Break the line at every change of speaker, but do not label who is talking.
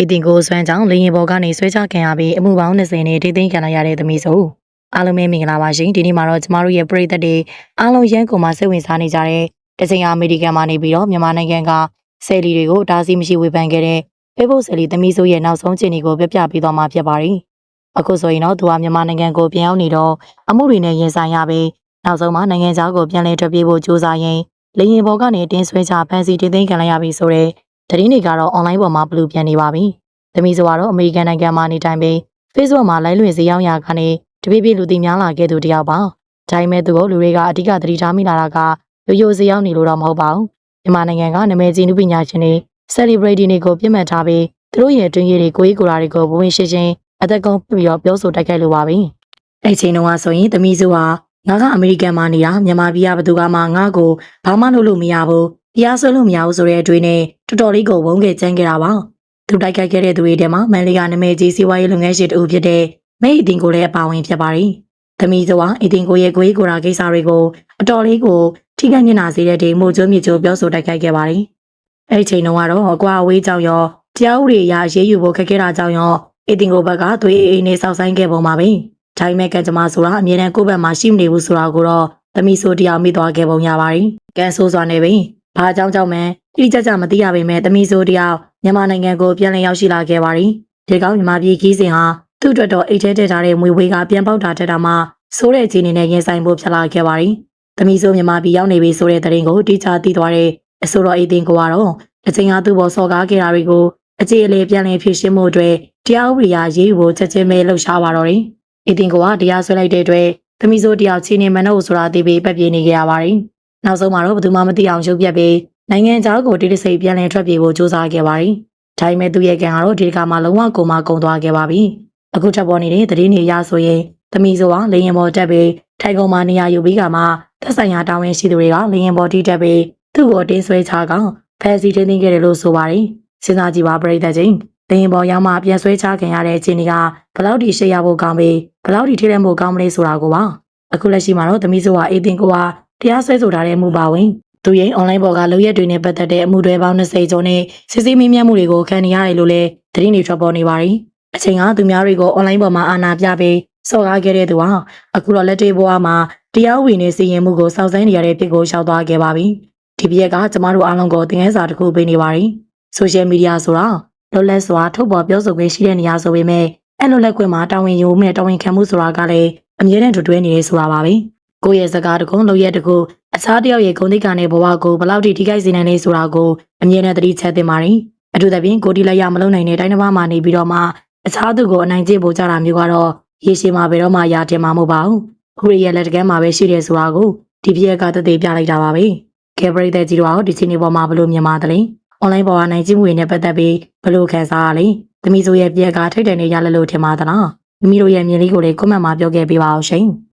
အေတင်ကိုဆွမ်းကြောင့်လေရင်ဘော်ကနေဆွဲချခံရပြီးအမှုပေါင်း20နဲ့ထိသိမ်းခံလိုက်ရတဲ့သမီးစုအားလုံးပဲမင်္ဂလာပါရှင်ဒီနေ့မှာတော့ကျမတို့ရဲ့ပရိသတ်တွေအားလုံးရန်ကုန်မှာစိတ်ဝင်စားနေကြတဲ့တစိန်အမေရိကန်မှာနေပြီးတော့မြန်မာနိုင်ငံကဆယ်လီတွေကိုတားဆီးမရှိဝေဖန်ခဲ့တဲ့ဖေဖို့ဆယ်လီသမီးစုရဲ့နောက်ဆုံးခြေအနေကိုပြပြပေးသွားမှာဖြစ်ပါတယ်အခုဆိုရင်တော့သူကမြန်မာနိုင်ငံကိုပြန်ရောက်နေတော့အမှုတွေနဲ့ရင်ဆိုင်ရပြီးနောက်ဆုံးမှာနိုင်ငံခြားကိုပြန်လည်ထွက်ပြေးဖို့ကြိုးစားရင်းလေရင်ဘော်ကနေတင်းဆွဲချဖန်စီတင်သိမ်းခံလိုက်ရပြီဆိုတဲ့ သတင်းတွေကတော့ online ပေါ်မှာဘလူးပြန်နေပါပြီ။သမီးဆိုကတော့အမေရိကန်နိုင်ငံမှာနေထိုင်ပြီး Facebook မှာ live လွှင့်ဈေးရောက်ရာကနေတပိပိလူသိများလာခဲ့သူတယောက်ပါ။ဒါပေမဲ့သူကိုလူတွေကအဓိကသတိထားမိလာတာကရိုးရိုးဈေးရောက်နေလို့တော့မဟုတ်ပါဘူး။မြန်မာနိုင်ငံကနာမည်ကြီးနုပညာရှင်တွေ celebrity တွေကိုပြစ်မှတ်ထားပြီးသူတို့ရဲ့တွင်းရည်တွေကိုယ်ရေးကိုယ်တာတွေကိုဘဝင်ရှင်းရှင်းအသက်ကုန်ပြီးတော့ပြောဆိုတိုက်ခိုက်လိုပါပြီ။အဲ့ချိန်တုန်းကဆိုရင်သမီးစုဟာငါကအမေရိကန်မှာနေတာမြန်မာပြည်ကဘသူကမှငါ့ကိုဘာမှလုပ်လို့မရဘူး။ တရားစွဲလို့မရဘူးဆိုတဲ့အတွေ့နဲ့တော်တော်လေးကိုဝုန်းခဲ့ကြမ်းခဲ့တာပါ။သူတိုက်ခိုက်ခဲ့တဲ့သူတွေထဲမှာမန်လေးကနာမည်ကြီးစီးပွားရေးလုပ်ငန်းရှင်တူဖြစ်တဲ့မိတ်အတင်ကိုလည်းအပါဝင်ဖြစ်ပါတယ်။သမီးစုဟာအတင်ကိုရဲ့ကိုယ်ရေးကိုယ်တာကိစ္စတွေကိုအတော်လေးကိုထိခိုက်ညနာစေတဲ့ဒီမို့ကျိုးမြေကျိုးပြောဆိုတိုက်ခိုက်ခဲ့ပါတယ်။အဲ့ဒီချိန်တုန်းကတော့အကွာအဝေးကြောင့်ရောတရားဥပဒေအရရေးယူဖို့ခက်ခဲတာကြောင့်ရောအတင်ကိုဘက်ကသွေးအေးအေးနဲ့စောက်ဆိုင်ခဲ့ပုံပါပဲ။ဒါပေမဲ့ကံကြမ္မာဆိုတာအမြဲတမ်းကိုယ့်ဘက်မှာရှိမနေဘူးဆိုတာကိုတော့သမီးဆိုတရားမိသွားခဲ့ပုံရပါတယ်။ကံဆိုးစွာနဲ့ပဲ။ ဘာကြောင့်ကြောင့်မှတိကျကျမသိရပေမဲ့သမီးဆိုတယောက်မြန်မာနိုင်ငံကိုပြန်လည်ရောက်ရှိလာခဲ့ပါတယ်။ဒီကောင်မြန်မာပြည်ခီးစဉ်ဟာသူ့အတွက်တော့အိတ်ထဲထည့်ထားတဲ့မွေဝေးကပြန်ပေါက်တာထက်တာမှဆိုးတဲ့အခြေအနေနဲ့ရင်ဆိုင်ဖို့ဖြစ်လာခဲ့ပါတယ်။သမီးဆိုမြန်မာပြည်ရောက်နေပြီဆိုတဲ့သတင်းကိုတိကျသိသွားတဲ့အဆိုတော်အေးတင်ကိုကတော့အချိန်အားသူ့ဘော်စော်ကားခဲ့တာတွေကိုအခြေအလေပြန်လည်ဖြည့်ရှင်းမှုအတွက်တရားဥပဒေအရရေးယူဖို့ချက်ချင်းပဲလှုပ်ရှားပါတော့တယ်။အေးတင်ကတရားစွဲလိုက်တဲ့အတွက်သမီးဆိုတယောက်ချင်းနေမနှုတ်ဆိုတာသိပြီးပတ်ပြေးနေကြရပါတယ်။ နောက်ဆုံးမှာတော့ဘယ်သူမှမသိအောင်ရုပ်ပြက်ပြီးနိုင်ငံခြားကိုတိတိစိတ်ပြန်လည်ထွက်ပြေးဖို့ကြိုးစားခဲ့ပါတယ်။ဒါပေမဲ့သူရဲ့ကံကတော့ဒီတစ်ခါမှလုံးဝကုန်မကုန်သွားခဲ့ပါပြီ။အခုထပ်ပေါ်နေတဲ့သတင်းတွေအရဆိုရင်သမီးဆိုကလေရင်ပေါ်တက်ပြီးထိုင်ကုန်မှာနေရာယူပြီးကမှသက်ဆိုင်ရာတာဝန်ရှိသူတွေကလေရင်ပေါ်တီးတက်ပြီးသူ့ကိုတင်းဆွဲချကောင်ဖဲစီတင်းသိမ်းခဲ့တယ်လို့ဆိုပါတယ်။စဉ်းစားကြည့်ပါပြိတ္တချင်းလေရင်ပေါ်ရောက်မှပြန်ဆွဲချခံရတဲ့အခြေအနေကဘယ်လောက်ထိရှေ့ရဖို့ကောင်းပြီးဘယ်လောက်ထိထိတဲ့မှုကောင်းမလဲဆိုတာကိုပါအခုလက်ရှိမှာတော့သမီးဆိုကအေးတင်ကိုက တရားစွဲဆိုထားတဲ့အမှုပါဝင်သူရဲ့ online ပေါ်ကလုပ်ရက်တွေနဲ့ပတ်သက်တဲ့အမှုတွေပေါင်း20ကျော်နဲ့စစ်ဆေးမေးမြန်းမှုတွေကိုခံနေရတယ်လို့လည်းသတင်းတွေထွက်ပေါ်နေပါတယ်။အချိန်ကသူများတွေကို online ပေါ်မှာအာဏာပြပြီးစော်ကားခဲ့တဲ့သူဟာအခုတော့လက်တွေ့ဘဝမှာတရားဝင်နဲ့စီရင်မှုကိုစောင့်ဆိုင်းနေရတဲ့ဖြစ်ကိုရှောက်သွားခဲ့ပါပြီ။ဒီပြက်ကကျမတို့အားလုံးကိုသင်ခန်းစာတစ်ခုပေးနေပါတယ်။ social media ဆိုတာလွတ်လပ်စွာထုတ်ပေါ်ပြောဆိုခွင့်ရှိတဲ့နေရာဆိုပေမဲ့အဲ့လိုလက်ခွင့်မှာတာဝန်ယူမှုနဲ့တာဝန်ခံမှုဆိုတာကလည်းအမြဲတမ်းတူတွဲနေရဆိုတာပါပဲ။ ကိုယ့်ရဲ့စကားတကုံလုပ်ရက်တကူအခြားတယောက်ရဲ့ဂုဏ်သိက္ခာနဲ့ဘဝကိုဘယ်လောက်ထိထိခိုက်စေနိုင်လဲဆိုတာကိုအမြဲတမ်းသတိချက်သင့်ပါတယ်။အထူးသဖြင့်ကိုတီလက်ရမလုံနိုင်တဲ့တိုင်းတစ်ပါးမှာနေပြီးတော့မှအခြားသူကိုအနိုင်ကျင့်ဖို့ကြတာမျိုးကတော့ရေရှည်မှာဘယ်တော့မှရာတင်မှာမဟုတ်ပါဘူး။ဥရိရဲ့လက်တကမ်းမှာပဲရှိတယ်ဆိုတာကိုဒီပြက်ကတသေးပြလိုက်တာပါပဲ။ကဲပရိသတ်ကြီးတို့အောင်ဒီချိန်လေးပေါ်မှာဘလို့မြင်ပါသလဲ။ online ပေါ်ကနိုင်ကျင့်မှုတွေနဲ့ပတ်သက်ပြီးဘလို့ခံစားရလဲ။သမီးဆိုရဲ့ပြက်ကထိတ်တယ်နေရလဲလို့ထင်ပါသလား။မိမိတို့ရဲ့မြင်လေးကိုလည်း comment မှာပြောခဲ့ပေးပါအောင်ရှင်။